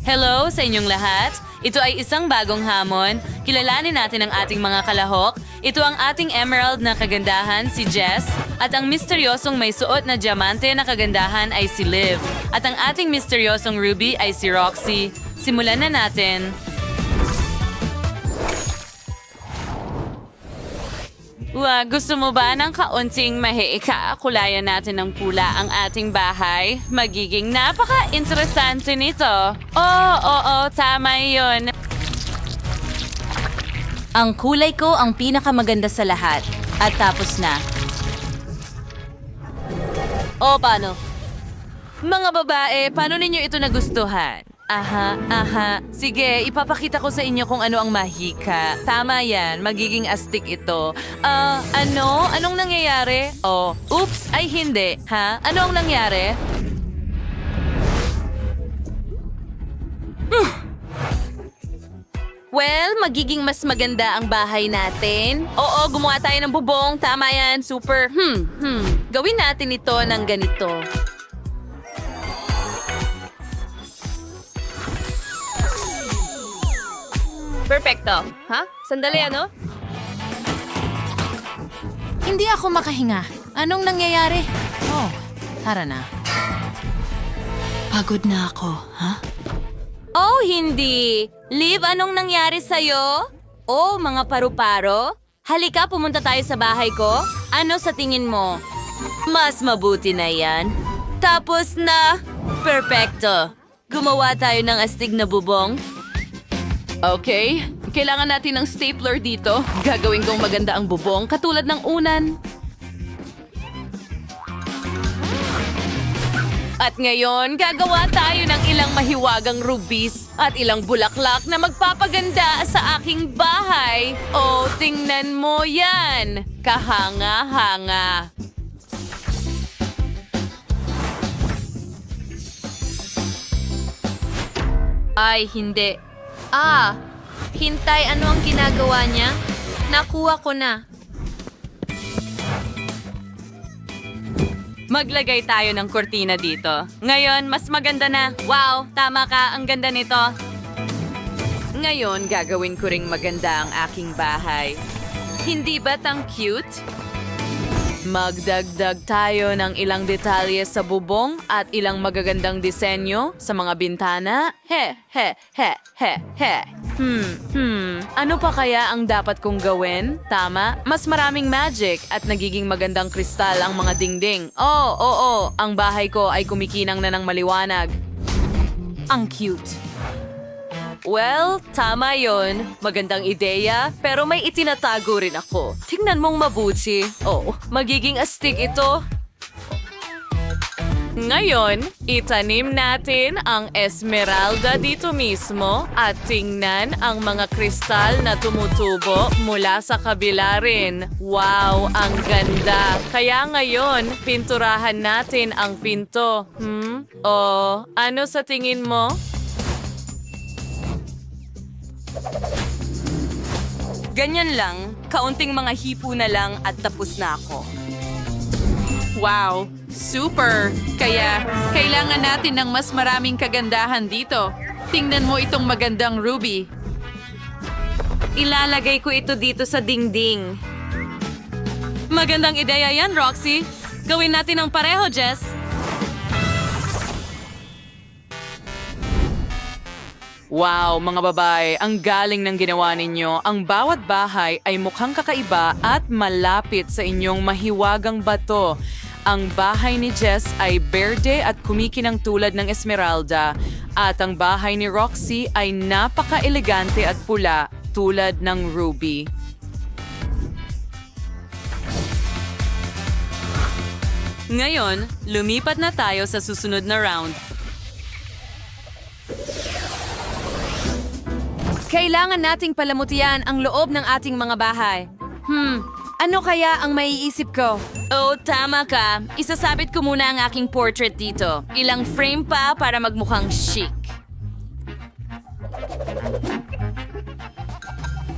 Hello sa inyong lahat. Ito ay isang bagong hamon. Kilalanin natin ang ating mga kalahok. Ito ang ating emerald na kagandahan, si Jess. At ang misteryosong may suot na diamante na kagandahan ay si Liv. At ang ating misteryosong ruby ay si Roxy. Simulan na natin. Wa, gusto mo ba ng kaunting mahiika? Kulayan natin ng pula ang ating bahay. Magiging napaka-interesante nito. Oo, oo, tama yun. Ang kulay ko ang pinakamaganda sa lahat. At tapos na. O, paano? Mga babae, paano ninyo ito nagustuhan? Aha, aha. Sige, ipapakita ko sa inyo kung ano ang mahika. Tama yan, magiging astig ito. Ah, ano? Anong nangyayari? Oh, oops, ay hindi. Ha? Ano ang nangyari? Well, magiging mas maganda ang bahay natin. Oo, gumawa tayo ng bubong. Tama yan. Super. Hmm, hmm. Gawin natin ito ng ganito. Perfecto. Ha? Sandali, ano? Hindi ako makahinga. Anong nangyayari? Oh, tara na. Pagod na ako, ha? Oh, hindi. Liv, anong nangyari sa'yo? Oh, mga paru-paro? Halika, pumunta tayo sa bahay ko. Ano sa tingin mo? Mas mabuti na yan. Tapos na. Perfecto. Gumawa tayo ng astig na bubong. Okay, kailangan natin ng stapler dito. Gagawin kong maganda ang bubong katulad ng unan. At ngayon, gagawa tayo ng ilang mahiwagang rubies at ilang bulaklak na magpapaganda sa aking bahay. Oh, tingnan mo yan! Kahanga-hanga. Ay, hindi. Ah, hintay, ano ang ginagawa niya? Nakuha ko na. Maglagay tayo ng kurtina dito. Ngayon, mas maganda na. Wow, tama ka, ang ganda nito. Ngayon, gagawin ko ring maganda ang aking bahay. Hindi ba tang cute? Magdagdag tayo ng ilang detalye sa bubong at ilang magagandang disenyo sa mga bintana. He, he, he, he, he. Hmm, hmm. Ano pa kaya ang dapat kong gawin? Tama, mas maraming magic at nagiging magandang kristal ang mga dingding. Oh, oo, oh, ang bahay ko ay kumikinang na ng maliwanag. Ang cute. Well, tama yon. Magandang ideya, pero may itinatago rin ako. Tingnan mong mabuti. Oh, magiging astig ito. Ngayon, itanim natin ang esmeralda dito mismo at tingnan ang mga kristal na tumutubo mula sa kabila rin. Wow, ang ganda! Kaya ngayon, pinturahan natin ang pinto. Hmm? O, ano sa tingin mo? Ganyan lang, kaunting mga hipo na lang at tapos na ako. Wow, super! Kaya, kailangan natin ng mas maraming kagandahan dito. Tingnan mo itong magandang ruby. Ilalagay ko ito dito sa dingding. Magandang ideya yan, Roxy. Gawin natin ang pareho, Jess. Wow, mga babae, ang galing ng ginawa ninyo. Ang bawat bahay ay mukhang kakaiba at malapit sa inyong mahiwagang bato. Ang bahay ni Jess ay berde at kumikinang tulad ng esmeralda. At ang bahay ni Roxy ay napaka-elegante at pula tulad ng ruby. Ngayon, lumipat na tayo sa susunod na round. Kailangan nating palamutian ang loob ng ating mga bahay. Hmm, ano kaya ang maiisip ko? Oh, tama ka. Isasabit ko muna ang aking portrait dito. Ilang frame pa para magmukhang chic.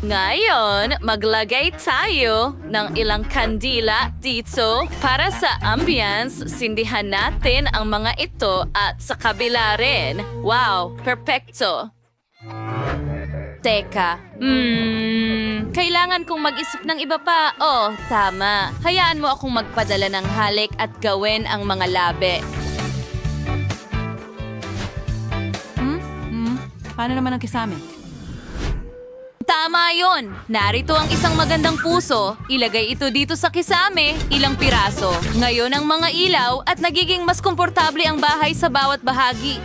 Ngayon, maglagay tayo ng ilang kandila dito para sa ambience. Sindihan natin ang mga ito at sa kabila rin. Wow, perfecto. Teka, hmm, kailangan kong mag-isip ng iba pa. Oh, tama. Hayaan mo akong magpadala ng halik at gawin ang mga labi. Hmm? Hmm? Paano naman ang kisame? Tama yon. Narito ang isang magandang puso. Ilagay ito dito sa kisame, ilang piraso. Ngayon ang mga ilaw at nagiging mas komportable ang bahay sa bawat bahagi.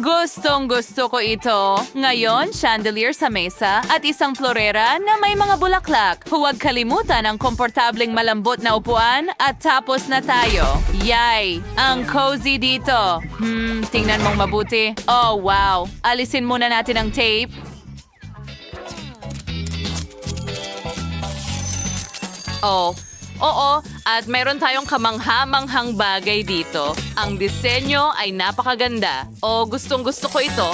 Gustong gusto ko ito. Ngayon, chandelier sa mesa at isang florera na may mga bulaklak. Huwag kalimutan ang komportableng malambot na upuan at tapos na tayo. Yay! Ang cozy dito. Hmm, tingnan mong mabuti. Oh, wow. Alisin muna natin ang tape. Oh, oo. At meron tayong kamangha-manghang bagay dito. Ang disenyo ay napakaganda. O gustong gusto ko ito.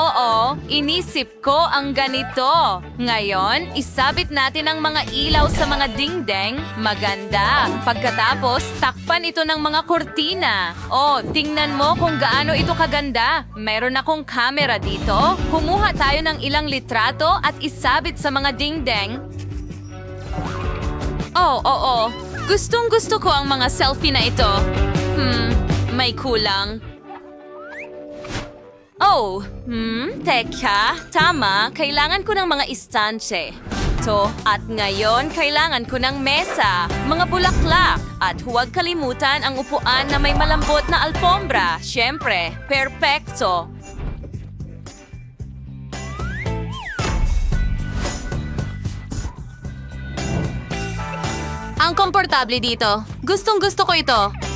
Oo, inisip ko ang ganito. Ngayon, isabit natin ang mga ilaw sa mga dingdeng. Maganda. Pagkatapos, takpan ito ng mga kortina. Oh, tingnan mo kung gaano ito kaganda. Meron akong camera dito. Kumuha tayo ng ilang litrato at isabit sa mga dingdeng. Oh, oo. Gustong gusto ko ang mga selfie na ito. Hmm, may kulang. Oh, hmm, teka, tama, kailangan ko ng mga istanse. To, at ngayon kailangan ko ng mesa, mga bulaklak, at huwag kalimutan ang upuan na may malambot na alfombra. Siyempre, perpekto. Ang komportable dito. Gustong gusto ko ito.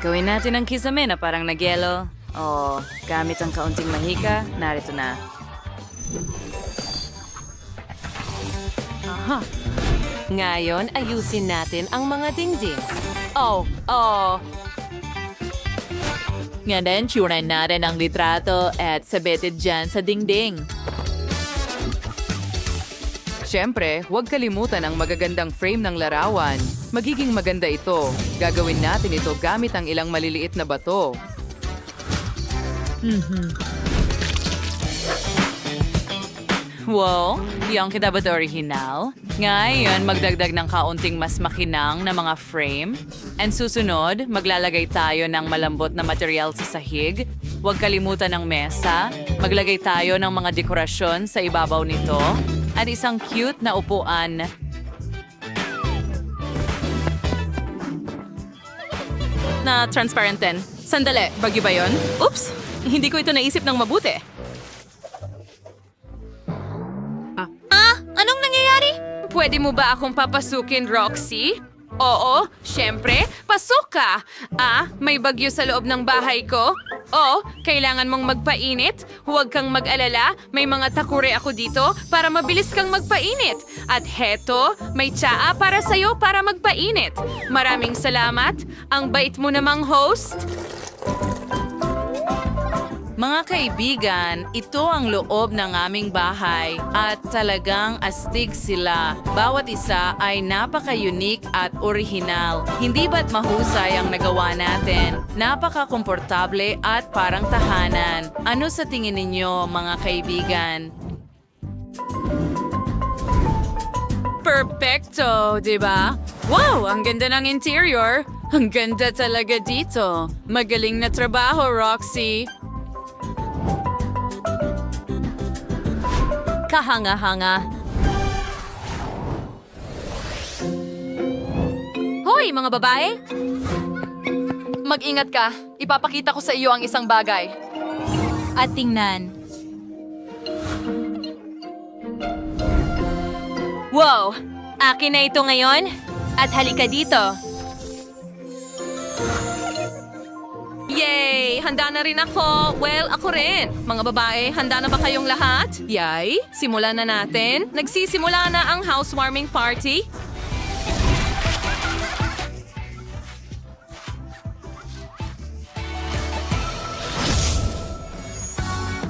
Gawin natin ang kisame na parang nagyelo. O, gamit ang kaunting mahika, narito na. Aha. Ngayon, ayusin natin ang mga dingding. Oh, oh. Ngayon, tsuran natin ang litrato at sabitin dyan sa dingding. Siyempre, huwag kalimutan ang magagandang frame ng larawan. Magiging maganda ito. Gagawin natin ito gamit ang ilang maliliit na bato. Wow, yung kita ba ito original? Ngayon, magdagdag ng kaunting mas makinang na mga frame. And susunod, maglalagay tayo ng malambot na material sa sahig. Huwag kalimutan ng mesa. Maglagay tayo ng mga dekorasyon sa ibabaw nito. At isang cute na upuan. Na transparent din. Sandali, bagyo ba yon? Oops! Hindi ko ito naisip ng mabuti. Ah, anong nangyayari? Pwede mo ba akong papasukin, Roxy? Oo, syempre, pasok ka. Ah, may bagyo sa loob ng bahay ko? Oh, kailangan mong magpainit? Huwag kang mag-alala, may mga takure ako dito para mabilis kang magpainit. At heto, may tsaa para sa'yo para magpainit. Maraming salamat. Ang bait mo namang host. Mga kaibigan, ito ang loob ng aming bahay at talagang astig sila. Bawat isa ay napaka-unique at orihinal. Hindi ba't mahusay ang nagawa natin? Napaka-komportable at parang tahanan. Ano sa tingin ninyo, mga kaibigan? Perfecto, di ba? Wow, ang ganda ng interior. Ang ganda talaga dito. Magaling na trabaho, Roxy. Kahanga-hanga. Hoy, mga babae! Mag-ingat ka. Ipapakita ko sa iyo ang isang bagay. At tingnan. Wow! Akin na ito ngayon. At halika dito. Handa na rin ako. Well, ako rin. Mga babae, handa na ba kayong lahat? Yay, simulan na natin. Nagsisimula na ang housewarming party.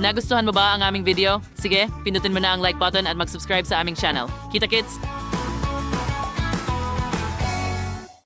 Nagustuhan mo ba ang aming video? Sige, pindutin mo na ang like button at mag-subscribe sa aming channel. Kita kits!